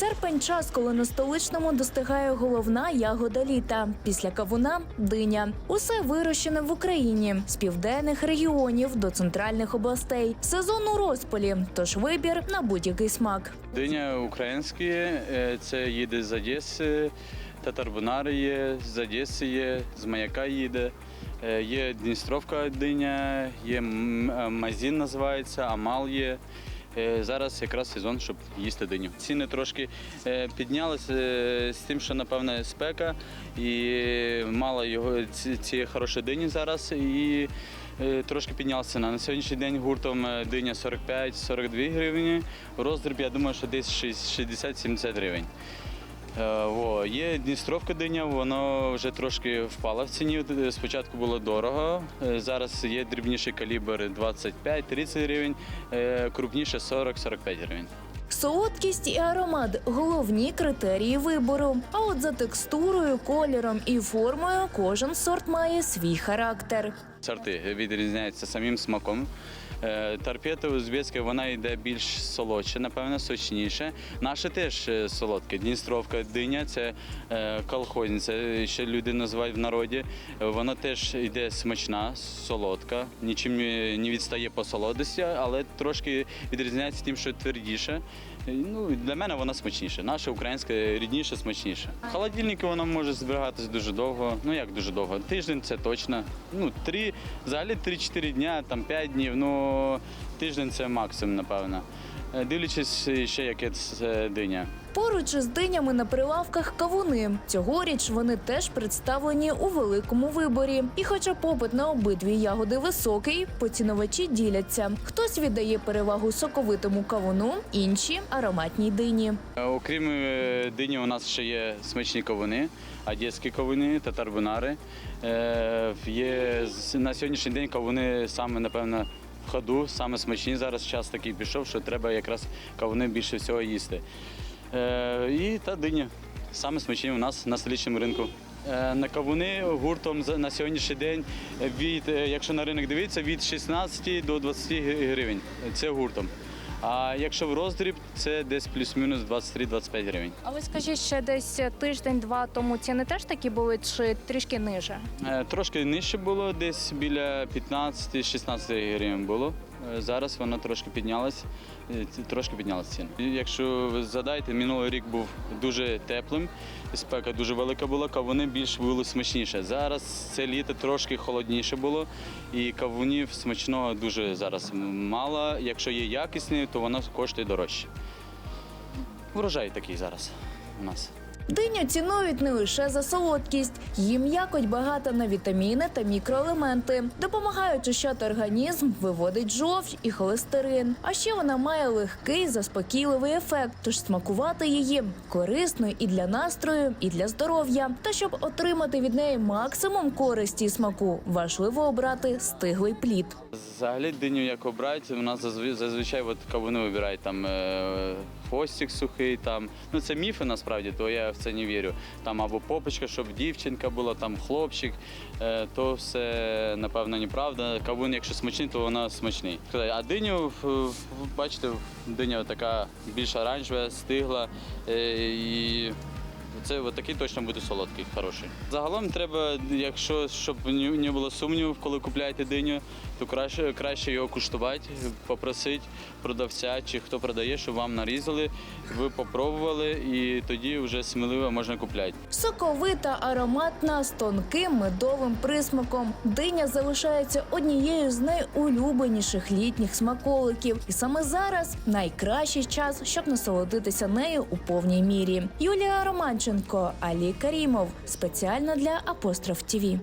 Серпень час, коли на столичному достигає головна ягода літа. Після кавуна диня. Усе вирощене в Україні з південних регіонів до центральних областей. Сезон у розпалі, тож вибір на будь-який смак. Диня українські, е, це їде з Одеси, татарбунари є, з Одеси є, з Маяка їде. Е, Є Дністровка диня, є е, Мазін називається, Амал є. Е, Зараз якраз сезон, щоб їсти диню. Ціни трошки е, піднялися е, з тим, що напевне спека і мало його ці- хорошої дині зараз. І трошки піднялася ціна. На сьогоднішній день гуртом диня 45-42 гривні. Роздріб, я думаю, що десь 60-70 гривень. Е, Во. Є Дністровка диня, воно вже трошки впало в ціні. Е, Спочатку було дорого. е, Зараз є дрібніший калібр 25-30 гривень, крупніше 40-45 гривень. Солодкість і аромат головні критерії вибору. А от за текстурою, кольором і формою кожен сорт має свій характер. Сорти відрізняються самим смаком. Е, Торпеда узбецька, вона йде більш солодше, напевно, сочніше. Наше теж е, солодке. Дністровка, диня це е, колхозниця, ще люди називають в народі. Вона теж йде смачна, солодка, нічим не відстає по солодості, але трошки відрізняється тим, що твердіше. Е, Ну, для мене вона смачніша. Наша українська рідніше, смачніше. В холодильнику вона може зберігатися дуже довго. Ну як дуже довго? Тиждень це точно. Ну, три, взагалі 3-4 дня, там 5 днів. Ну тиждень це максимум, напевно. Е, Дивлячись ще, яке це диня. Поруч із динями на прилавках кавуни. Цьогоріч вони теж представлені у великому виборі. І хоча попит на обидві ягоди високий, поціновачі діляться. Хтось віддає перевагу соковитому кавуну, інші ароматній дині. Е, Окрім е, дині, у нас ще є смачні ковуни, одеські ковуни, татарбунари. Є на сьогоднішній день кавуни саме, напевно, ходу, саме смачні. Зараз час такий пішов, що треба якраз кавуни більше всього їсти. Е, І та диня. Саме смачні у нас на столичному ринку. Е, На кавуни гуртом на сьогоднішній день від, е, якщо на ринок дивитися, від 16 до 20 гривень. Це гуртом. А якщо в роздріб, це десь плюс-мінус 23-25 гривень. А ви скажіть, ще десь тиждень-два тому ціни теж такі були, чи трішки ниже? Е, Трошки нижче було, десь біля 15-16 гривень було. Е, Зараз вона трошки піднялась, е, трошки піднялась ціна. Якщо ви згадаєте, минулий рік був дуже теплим, спека дуже велика була, кавуни більш були смачніше. Зараз це літо трошки холодніше було, і кавунів смачного дуже зараз мало. Якщо є якісні, то воно коштує дорожче. Врожай такий зараз у нас. Диню цінують не лише за солодкість, її м'якоть багата на вітаміни та мікроелементи, допомагають очищати організм, виводить жовч і холестерин. А ще вона має легкий заспокійливий ефект, тож смакувати її корисно і для настрою, і для здоров'я. Та щоб отримати від неї максимум користі і смаку, важливо обрати стиглий плід. Взагалі диню як обрати, у нас зазв- зазвичай от кавуни вибирають там е, хвостик сухий, там ну це міфи насправді, то я в це не вірю. Там або попочка, щоб дівчинка була, там хлопчик, е, то все напевно неправда. Кавун, якщо смачний, то вона смачний. А диню, бачите, диня така більш оранжева, стигла е, і це такий точно буде солодкий, хороший. Загалом треба, якщо щоб не було сумнівів, коли купляєте диню, то краще, краще його куштувати, попросити продавця чи хто продає, щоб вам нарізали, ви попробували і тоді вже сміливо можна купляти. Соковита, ароматна з тонким медовим присмаком. Диня залишається однією з найулюбленіших літніх смаколиків, і саме зараз найкращий час, щоб насолодитися нею у повній мірі. Юлія Романченко, Алі Карімов спеціально для Апостроф ТІВІ.